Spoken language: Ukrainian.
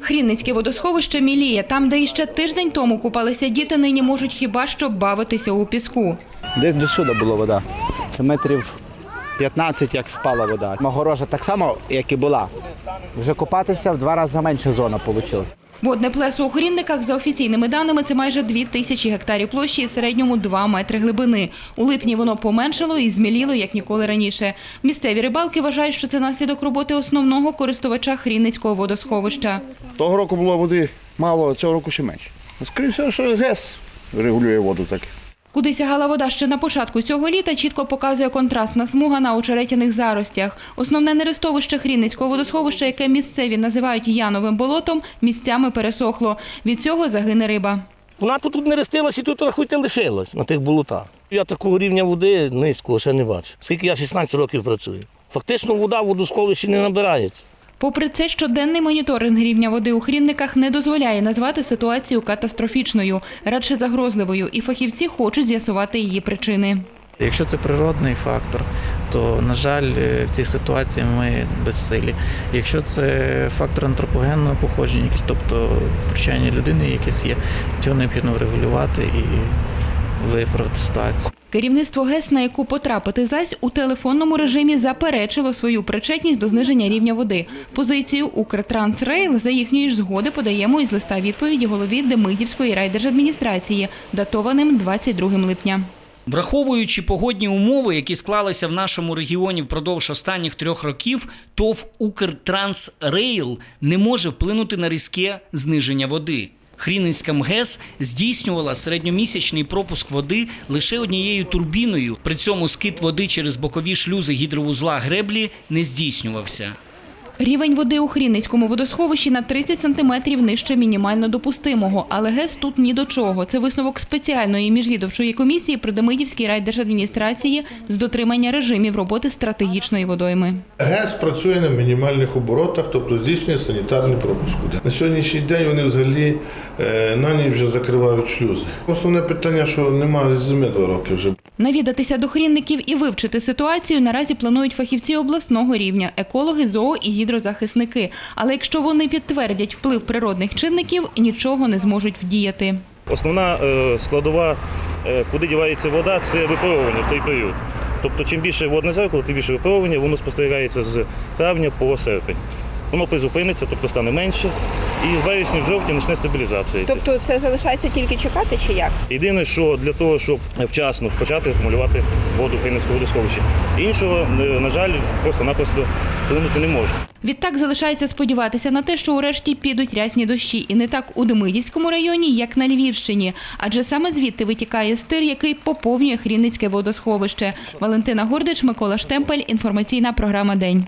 Хрінницьке водосховище міліє. Там, де іще тиждень тому купалися діти, нині можуть хіба що бавитися у піску. Десь до сюди була вода. Метрів 15, як спала вода. Могорожа так само, як і була. Вже купатися в два рази менша зона вийшла. Водне плесо у Хрінниках, за офіційними даними, це майже 2 тисячі гектарів площі і в середньому 2 метри глибини. У липні воно поменшало і зміліло, як ніколи раніше. Місцеві рибалки вважають, що це наслідок роботи основного користувача Хрінницького водосховища. Того року було води мало, а цього року ще менше. Скоріше, що ГЕС регулює воду так. Куди сягала вода ще на початку цього літа, чітко показує контрастна смуга на очеретяних заростях. Основне нерестовище Хрінницького водосховища, яке місцеві називають Яновим болотом, місцями пересохло. Від цього загине риба. Вона тут не ростилась і тут рахуйте лишилась на тих болотах. Я такого рівня води низького ще не бачив. Скільки я 16 років працюю. Фактично вода в водосховищі не набирається. Попри це, щоденний моніторинг рівня води у Хрінниках не дозволяє назвати ситуацію катастрофічною, радше загрозливою, і фахівці хочуть з'ясувати її причини. Якщо це природний фактор, то на жаль, е, в цій ситуації ми безсилі. Якщо це фактор антропогенного походження, тобто втручання людини, якесь є, то необхідно врегулювати і виправити ситуацію. Керівництво ГЕС, на яку потрапити зась, у телефонному режимі заперечило свою причетність до зниження рівня води. Позицію Укртрансрейл за їхньої ж згоди подаємо із листа відповіді голові Демидівської райдержадміністрації, датованим 22 липня. Враховуючи погодні умови, які склалися в нашому регіоні впродовж останніх трьох років, ТОВ «Укртрансрейл» не може вплинути на різке зниження води. Хрінницька МГЕС здійснювала середньомісячний пропуск води лише однією турбіною. При цьому скид води через бокові шлюзи гідровузла греблі не здійснювався. Рівень води у Хрінницькому водосховищі на 30 сантиметрів нижче мінімально допустимого, але ГЕС тут ні до чого. Це висновок спеціальної міжвідомчої комісії при Демидівській райдержадміністрації з дотримання режимів роботи стратегічної водойми. ГЕС працює на мінімальних оборотах, тобто здійснює санітарний пропуск. На сьогоднішній день вони взагалі е, на ніч вже закривають шлюзи. Основне питання, що немає зими два роки вже. Навідатися до хрінників і вивчити ситуацію наразі планують фахівці обласного рівня, екологи, зоо і гідрозахисники. Але якщо вони підтвердять вплив природних чинників, нічого не зможуть вдіяти. Основна е, складова, е, куди дівається вода, це випаровування в цей період. Тобто, чим більше водне зеркало, тим більше випаровування, воно спостерігається з травня по серпень. Воно призупиниться, тобто стане менше, і з вересня в жовтні почне стабілізація. йти. Тобто це залишається тільки чекати чи як? Єдине, що для того, щоб вчасно почати акумулювати воду в Хрінницькому водосховищі. Іншого, е, на жаль, просто-напросто вплинути не може. Відтак залишається сподіватися на те, що урешті підуть рясні дощі, і не так у Демидівському районі, як на Львівщині. Адже саме звідти витікає стир, який поповнює Хрінницьке водосховище. Валентина Гордич, Микола Штемпель. Інформаційна програма День.